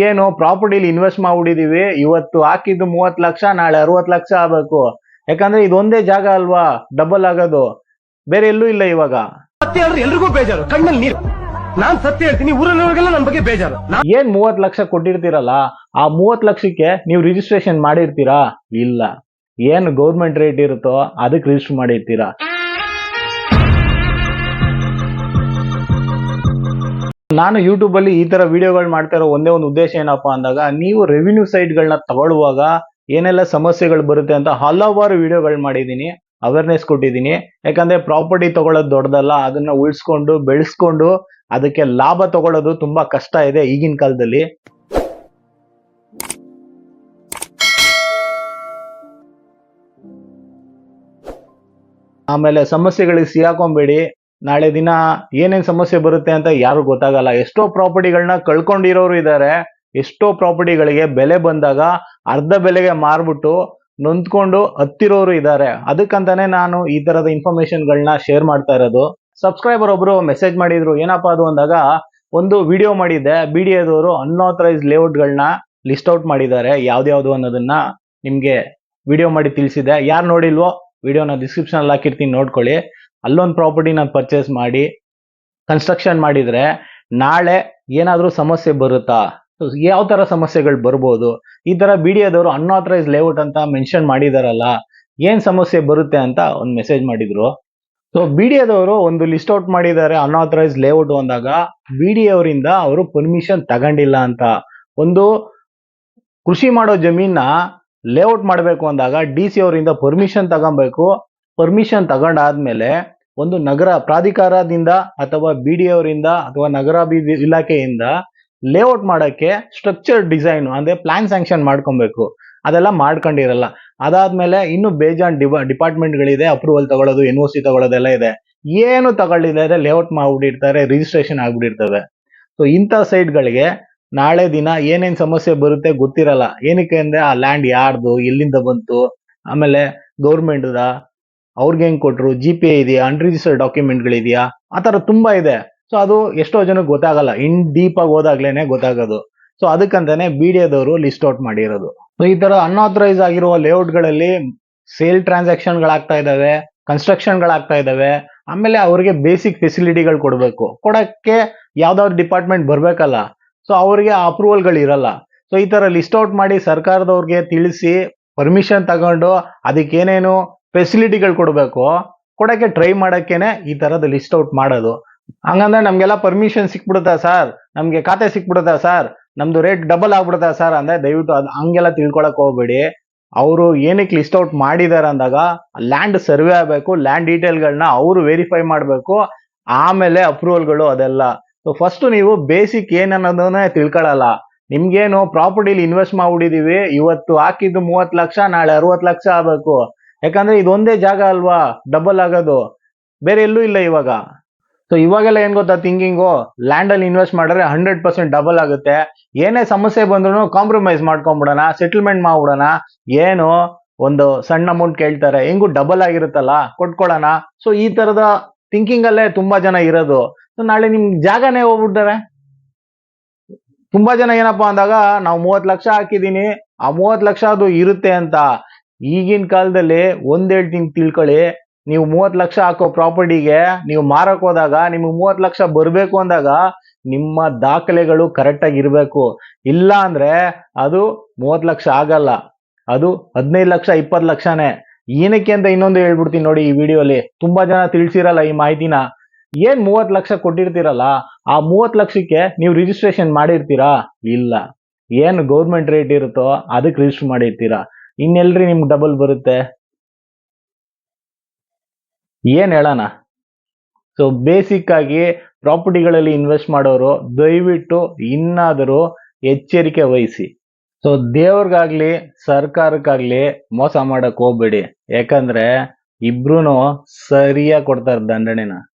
ನಿಮ್ಗೇನು ಪ್ರಾಪರ್ಟಿಲಿ ಇನ್ವೆಸ್ಟ್ ಮಾಡ್ಬಿಟ್ಟಿದೀವಿ. ಇವತ್ತು ಹಾಕಿದ್ದು ಮೂವತ್ ಲಕ್ಷ ನಾಳೆ ಅರವತ್ ಲಕ್ಷ ಆಗ್ಬೇಕು. ಯಾಕಂದ್ರೆ ಇದೊಂದೇ ಜಾಗ ಅಲ್ವಾ? ಡಬಲ್ ಆಗೋದು. ಬೇರೆ ಎಲ್ಲೂ ಇಲ್ಲ ಇವಾಗ. ಸತ್ಯ ಹೇಳಿದ್ರೆ ಎಲ್ರಿಗೂ ಬೇಜಾರು. ಕಣ್ಣಲ್ಲಿ ನೀರು. ನಾನ್ ಸತ್ಯ ಹೇಳ್ತೀನಿ ಊರಲ್ಲಿ ನನ್ ಬಗ್ಗೆ ಬೇಜಾರು. ನಾ- ಏನ್ ಮೂವತ್ ಲಕ್ಷ ಕೊಟ್ಟಿರ್ತೀರಲ್ಲ ಆ ಮೂವತ್ ಲಕ್ಷಕ್ಕೆ ನೀವು ರಿಜಿಸ್ಟ್ರೇಷನ್ ಮಾಡಿರ್ತೀರಾ? ಇಲ್ಲ. ಏನ್ ಗೌರ್ಮೆಂಟ್ ರೇಟ್ ಇರುತ್ತೋ ಅದಕ್ಕೆ ರಿಜಿಸ್ಟರ್ ಮಾಡಿರ್ತೀರಾ? ನಾನು ಯೂಟ್ಯೂಬ್ ಅಲ್ಲಿ ಈ ತರ ವಿಡಿಯೋಗಳು ಮಾಡ್ತಾ ಇರೋ ಒಂದೇ ಒಂದು ಉದ್ದೇಶ ಏನಪ್ಪಾ ಅಂದಾಗ, ನೀವು ರೆವಿನ್ಯೂ ಸೈಟ್ಗಳನ್ನ ತಗೊಳ್ಳುವಾಗ ಏನೆಲ್ಲ ಸಮಸ್ಯೆಗಳು ಬರುತ್ತೆ ಅಂತ ಹಲವಾರು ವಿಡಿಯೋಗಳು ಮಾಡಿದ್ದೀನಿ ಅವೇರ್ನೆಸ್ ಕೊಟ್ಟಿದ್ದೀನಿ. ಯಾಕಂದ್ರೆ ಪ್ರಾಪರ್ಟಿ ತಗೊಳ್ಳೋದು ದೊಡ್ಡದಲ್ಲ, ಅದನ್ನ ಉಳಿಸ್ಕೊಂಡು, ಬೆಳೆಸ್ಕೊಂಡು ಅದಕ್ಕೆ ಲಾಭ ತಗೊಳ್ಳೋದು ತುಂಬಾ ಕಷ್ಟ ಇದೆ ಈಗಿನ ಕಾಲದಲ್ಲಿ. ಆಮೇಲೆ ಸಮಸ್ಯೆಗಳಿಗೆ ಸಿಗಾಕೊಂಬೇಡಿ ನಾಳೆ ದಿನ ಏನೇನು ಸಮಸ್ಯೆ ಬರುತ್ತೆ ಅಂತ ಯಾರು ಗೊತ್ತಾಗಲ್ಲ. ಎಷ್ಟೋ ಪ್ರಾಪರ್ಟಿಗಳನ್ನ ಕಳ್ಕೊಂಡಿರೋರು ಇದ್ದಾರೆ ಎಷ್ಟೋ ಪ್ರಾಪರ್ಟಿಗಳಿಗೆ ಬೆಲೆ ಬಂದಾಗ ಅರ್ಧ ಬೆಲೆಗೆ ಮಾರ್ಬಿಟ್ಟು ನೊಂದ್ಕೊಂಡು ಹತ್ತಿರೋರು ಇದ್ದಾರೆ ಅದಕ್ಕಂತಾನೆ ನಾನು ಈ ತರದ ಇನ್ಫಾರ್ಮೇಶನ್ಗಳನ್ನ ಶೇರ್ ಮಾಡ್ತಾ ಇರೋದು. ಸಬ್ಸ್ಕ್ರೈಬರ್ ಒಬ್ರು ಮೆಸೇಜ್ ಮಾಡಿದ್ರು, ಏನಪ್ಪಾ ಅದು ಅಂದಾಗ ಒಂದು ವಿಡಿಯೋ ಮಾಡಿದ್ದೆ. ಬಿ ಡಿ ಎದವರು ಅನ್ಆಥರೈಸ್ ಲೇಔಟ್ಗಳನ್ನ ಲಿಸ್ಟ್ ಔಟ್ ಮಾಡಿದ್ದಾರೆ. ಯಾವ್ದ್ಯಾವ್ದು ಅನ್ನೋದನ್ನ ನಿಮ್ಗೆ ವಿಡಿಯೋ ಮಾಡಿ ತಿಳಿಸಿದೆ ಯಾರು ನೋಡಿಲ್ವೋ ವಿಡಿಯೋನ ಡಿಸ್ಕ್ರಿಪ್ಷನ್ ಅಲ್ಲಿ ಹಾಕಿರ್ತೀನಿ, ನೋಡ್ಕೊಳ್ಳಿ. ಅಲ್ಲೊಂದು ಪ್ರಾಪರ್ಟಿ ನಾನು ಪರ್ಚೇಸ್ ಮಾಡಿ ಕನ್ಸ್ಟ್ರಕ್ಷನ್ ಮಾಡಿದ್ರೆ ನಾಳೆ ಏನಾದರೂ ಸಮಸ್ಯೆ ಬರುತ್ತಾ? ಯಾವ ತರ ಸಮಸ್ಯೆಗಳು ಬರ್ಬೋದು? ಈ ಥರ ಬಿ ಡಿ ಎದವರು ಅನ್ಆಥರೈಸ್ ಲೇಔಟ್ ಅಂತ ಮೆನ್ಷನ್ ಮಾಡಿದಾರಲ್ಲ, ಏನು ಸಮಸ್ಯೆ ಬರುತ್ತೆ ಅಂತ ಒಂದು ಮೆಸೇಜ್ ಮಾಡಿದ್ರು. ಸೊ ಬಿ ಡಿ ಎದವರು ಒಂದು ಲಿಸ್ಟ್ ಔಟ್ ಮಾಡಿದ್ದಾರೆ ಅನ್ಆಥರೈಸ್ ಲೇಔಟ್ ಅಂದಾಗ ಬಿ ಡಿ ಅವರಿಂದ ಅವರು ಪರ್ಮಿಷನ್ ತಗೊಂಡಿಲ್ಲ ಅಂತ. ಒಂದು ಕೃಷಿ ಮಾಡೋ ಜಮೀನ ಲೇಔಟ್ ಮಾಡಬೇಕು ಅಂದಾಗ ಡಿ ಸಿ ಅವರಿಂದ ಪರ್ಮಿಷನ್ ತಗೊಬೇಕು ಪರ್ಮಿಷನ್ ತಗೊಂಡಾದ್ಮೇಲೆ ಒಂದು ನಗರ ಪ್ರಾಧಿಕಾರದಿಂದ ಅಥವಾ ಬಿ ಡಿ ಅವರಿಂದ ಅಥವಾ ನಗರಾಭಿವೃದ್ಧಿ ಇಲಾಖೆಯಿಂದ ಲೇಔಟ್ ಮಾಡೋಕ್ಕೆ ಸ್ಟ್ರಕ್ಚರ್ ಡಿಸೈನ್ ಅಂದ್ರೆ ಪ್ಲಾನ್ ಸ್ಯಾಂಕ್ಷನ್ ಮಾಡ್ಕೊಬೇಕು. ಅದೆಲ್ಲ ಮಾಡ್ಕೊಂಡಿರಲ್ಲ. ಅದಾದ್ಮೇಲೆ ಇನ್ನು ಬೇಜಾನ್ ಡಿಪಾ ಡಿಪಾರ್ಟ್ಮೆಂಟ್ಗಳಿದೆ ಅಪ್ರೂವಲ್ ತಗೊಳ್ಳೋದು ಎನ್ ಒ ಸಿ ತಗೊಳ್ಳೋದೆಲ್ಲ ಇದೆ. ಏನು ತಗೊಳ್ಳಿದ್ದಾರೆ ಲೇಔಟ್ ಮಾಡ್ಬಿಟ್ಟಿರ್ತಾರೆ ರಿಜಿಸ್ಟ್ರೇಷನ್ ಆಗ್ಬಿಟ್ಟಿರ್ತವೆ. ಸೊ ಇಂಥ ಸೈಟ್ಗಳಿಗೆ ನಾಳೆ ದಿನ ಏನೇನು ಸಮಸ್ಯೆ ಬರುತ್ತೆ ಗೊತ್ತಿರಲ್ಲ. ಏನಕ್ಕೆ ಅಂದರೆ ಆ ಲ್ಯಾಂಡ್ ಯಾರ್ದು, ಎಲ್ಲಿಂದ ಬಂತು, ಆಮೇಲೆ ಗೌರ್ಮೆಂಟ್ದ ಅವ್ರಿಗೆ ಹೆಂಗ್ ಕೊಟ್ರು? ಜಿ ಪಿ ಐ ಇದೆಯಾ? ಅನ್ರಿಜಿಸ್ಟರ್ಡ್ ಡಾಕ್ಯುಮೆಂಟ್ಗಳಿದೆಯಾ ಆ ತರ ತುಂಬಾ ಇದೆ. ಸೊ ಅದು ಎಷ್ಟೋ ಜನಕ್ಕೆ ಗೊತ್ತಾಗಲ್ಲ. ಇನ್ ಡೀಪ್ ಆಗಿ ಹೋದಾಗ್ಲೇನೆ ಗೊತ್ತಾಗೋದು. ಸೊ ಅದಕ್ಕಂತಾನೆ ಬಿ ಡಿ ಎದವರು ಲಿಸ್ಟ್ ಔಟ್ ಮಾಡಿರೋದು. ಸೊ ಈ ತರ ಅನ್ಆಥರೈಸ್ ಆಗಿರುವ ಲೇಔಟ್ಗಳಲ್ಲಿ ಸೇಲ್ ಟ್ರಾನ್ಸಾಕ್ಷನ್ ಗಳಾಗ್ತಾ ಇದಾವೆ ಕನ್ಸ್ಟ್ರಕ್ಷನ್ ಗಳಾಗ್ತಾ ಇದಾವೆ ಆಮೇಲೆ ಅವ್ರಿಗೆ ಬೇಸಿಕ್ ಫೆಸಿಲಿಟಿಗಳು ಕೊಡಬೇಕು. ಕೊಡಕ್ಕೆ ಯಾವ್ದಾದ್ರು ಡಿಪಾರ್ಟ್ಮೆಂಟ್ ಬರ್ಬೇಕಲ್ಲ. ಸೊ ಅವ್ರಿಗೆ ಅಪ್ರೂವಲ್ಗಳು ಇರಲ್ಲ. ಸೊ ಈ ತರ ಲಿಸ್ಟ್ ಔಟ್ ಮಾಡಿ ಸರ್ಕಾರದವ್ರಿಗೆ ತಿಳಿಸಿ ಪರ್ಮಿಷನ್ ತಗೊಂಡು ಅದಕ್ಕೆ ಏನೇನು ಫೆಸಿಲಿಟಿಗಳು ಕೊಡಬೇಕು. ಕೊಡೋಕ್ಕೆ ಟ್ರೈ ಮಾಡೋಕ್ಕೇನೆ ಈ ಥರದ ಲಿಸ್ಟ್ ಔಟ್ ಮಾಡೋದು. ಹಂಗಂದ್ರೆ ನಮಗೆಲ್ಲ ಪರ್ಮಿಷನ್ ಸಿಕ್ಬಿಡುತ್ತಾ ಸರ್ ನಮಗೆ ಖಾತೆ ಸಿಕ್ಬಿಡುತ್ತಾ ಸರ್ ನಮ್ದು ರೇಟ್ ಡಬಲ್ ಆಗ್ಬಿಡುತ್ತಾ ಸರ್ ಅಂದರೆ ದಯವಿಟ್ಟು ಅದು ಹಂಗೆಲ್ಲ ತಿಳ್ಕೊಳಕ್ ಹೋಗ್ಬೇಡಿ. ಅವರು ಏನಕ್ಕೆ ಲಿಸ್ಟ್ ಔಟ್ ಮಾಡಿದ್ದಾರೆ ಅಂದಾಗ ಲ್ಯಾಂಡ್ ಸರ್ವೆ ಆಗಬೇಕು ಲ್ಯಾಂಡ್ ಡೀಟೇಲ್ಗಳನ್ನ ಅವರು ವೆರಿಫೈ ಮಾಡಬೇಕು, ಆಮೇಲೆ ಅಪ್ರೂವಲ್ಗಳು ಅದೆಲ್ಲ. ಸೊ ಫಸ್ಟ್ ನೀವು ಬೇಸಿಕ್ ಏನನ್ನೋದನ್ನೇ ತಿಳ್ಕೊಳ್ಳಲ್ಲ ನಿಮ್ಗೇನು ಪ್ರಾಪರ್ಟಿಲಿ ಇನ್ವೆಸ್ಟ್ ಮಾಡ್ಬಿಟ್ಟಿದೀವಿ, ಇವತ್ತು ಹಾಕಿದ್ದು ಮೂವತ್ತು ಲಕ್ಷ, ನಾಳೆ ಅರವತ್ತು ಲಕ್ಷ ಆಗ್ಬೇಕು. ಯಾಕಂದ್ರೆ ಇದೊಂದೇ ಜಾಗ ಅಲ್ವಾ? ಡಬಲ್ ಆಗೋದು. ಬೇರೆ ಎಲ್ಲೂ ಇಲ್ಲ ಇವಾಗ. ಸೊ ಇವಾಗೆಲ್ಲ ಏನ್ ಗೊತ್ತಾ ಥಿಂಕಿಂಗು ಲ್ಯಾಂಡ್ ಅಲ್ಲಿ ಇನ್ವೆಸ್ಟ್ ಮಾಡಿದ್ರೆ ಹಂಡ್ರೆಡ್ ಪರ್ಸೆಂಟ್ ಡಬಲ್ ಆಗುತ್ತೆ. ಏನೇ ಸಮಸ್ಯೆ ಬಂದ್ರು ಕಾಂಪ್ರಮೈಸ್ ಮಾಡ್ಕೊಂಡ್ಬಿಡೋಣ ಸೆಟಲ್ಮೆಂಟ್ ಮಾಡ್ಬಿಡೋಣ. ಏನು? ಒಂದು ಸಣ್ಣ ಅಮೌಂಟ್ ಕೇಳ್ತಾರೆ. ಹೆಂಗು ಡಬಲ್ ಆಗಿರುತ್ತಲ್ಲ? ಕೊಟ್ಕೊಳ್ಳೋಣ ಸೊ ಈ ತರದ ಥಿಂಕಿಂಗ್ ಅಲ್ಲೇ ತುಂಬಾ ಜನ ಇರೋದು. ಸೊ ನಾಳೆ ನಿಮ್ಗೆ ಜಾಗನೇ ಹೋಗ್ಬಿಡ್ತಾರೆ ತುಂಬಾ ಜನ ಏನಪ್ಪಾ ಅಂದಾಗ, ನಾವು ಮೂವತ್ತು ಲಕ್ಷ ಹಾಕಿದೀನಿ, ಆ ಮೂವತ್ತು ಲಕ್ಷ ಅದು ಇರುತ್ತೆ ಅಂತ. ಈಗಿನ ಕಾಲದಲ್ಲಿ ಒಂದು ಹೇಳ್ತೀನಿ ತಿಳ್ಕೊಳ್ಳಿ. ನೀವು ಮೂವತ್ ಲಕ್ಷ ಹಾಕೋ ಪ್ರಾಪರ್ಟಿಗೆ ನೀವು ಮಾರಕ್ ಹೋದಾಗ, ನಿಮ್ಗೆ ಮೂವತ್ತು ಲಕ್ಷ ಬರಬೇಕು ಅಂದಾಗ ನಿಮ್ಮ ದಾಖಲೆಗಳು ಕರೆಕ್ಟಾಗಿ ಇರಬೇಕು. ಇಲ್ಲ ಅಂದ್ರೆ ಅದು ಮೂವತ್ ಲಕ್ಷ ಆಗಲ್ಲ. ಅದು ಹದಿನೈದು ಲಕ್ಷ, ಇಪ್ಪತ್ತು ಲಕ್ಷನೇ. ಏನಕ್ಕೆ ಅಂತ ಇನ್ನೊಂದು ಹೇಳ್ಬಿಡ್ತೀನಿ ನೋಡಿ ಈ ವಿಡಿಯೋಲಿ. ತುಂಬಾ ಜನ ತಿಳಿಸಿರಲ್ಲ ಈ ಮಾಹಿತಿನ. ಏನ್ ಮೂವತ್ತು ಲಕ್ಷ ಕೊಟ್ಟಿರ್ತೀರಲ್ಲ, ಆ ಮೂವತ್ ಲಕ್ಷಕ್ಕೆ ನೀವು ರಿಜಿಸ್ಟ್ರೇಷನ್ ಮಾಡಿರ್ತೀರಾ? ಇಲ್ಲ. ಏನು ಗೌರ್ಮೆಂಟ್ ರೇಟ್ ಇರುತ್ತೋ ಅದಕ್ಕೆ ರಿಜಿಸ್ಟರ್ ಮಾಡಿರ್ತೀರಾ? ಇನ್ನೆಲ್ರಿ ನಿಮ್ಗೆ ಡಬಲ್ ಬರುತ್ತೆ? ಏನ್ ಹೇಳೋಣ? ಸೊ ಬೇಸಿಕ್ ಆಗಿ ಪ್ರಾಪರ್ಟಿಗಳಲ್ಲಿ ಇನ್ವೆಸ್ಟ್ ಮಾಡೋರು, ದಯವಿಟ್ಟು ಇನ್ನಾದರೂ ಎಚ್ಚರಿಕೆ ವಹಿಸಿ. ಸೊ ದೇವ್ರಿಗಾಗ್ಲಿ, ಸರ್ಕಾರಕ್ಕಾಗ್ಲಿ ಮೋಸ ಮಾಡಕ್ ಹೋಗ್ಬೇಡಿ. ಯಾಕಂದ್ರೆ ಇಬ್ರು ಸರಿಯಾಗಿ ಕೊಡ್ತಾರೆ ದಂಡನೆನ.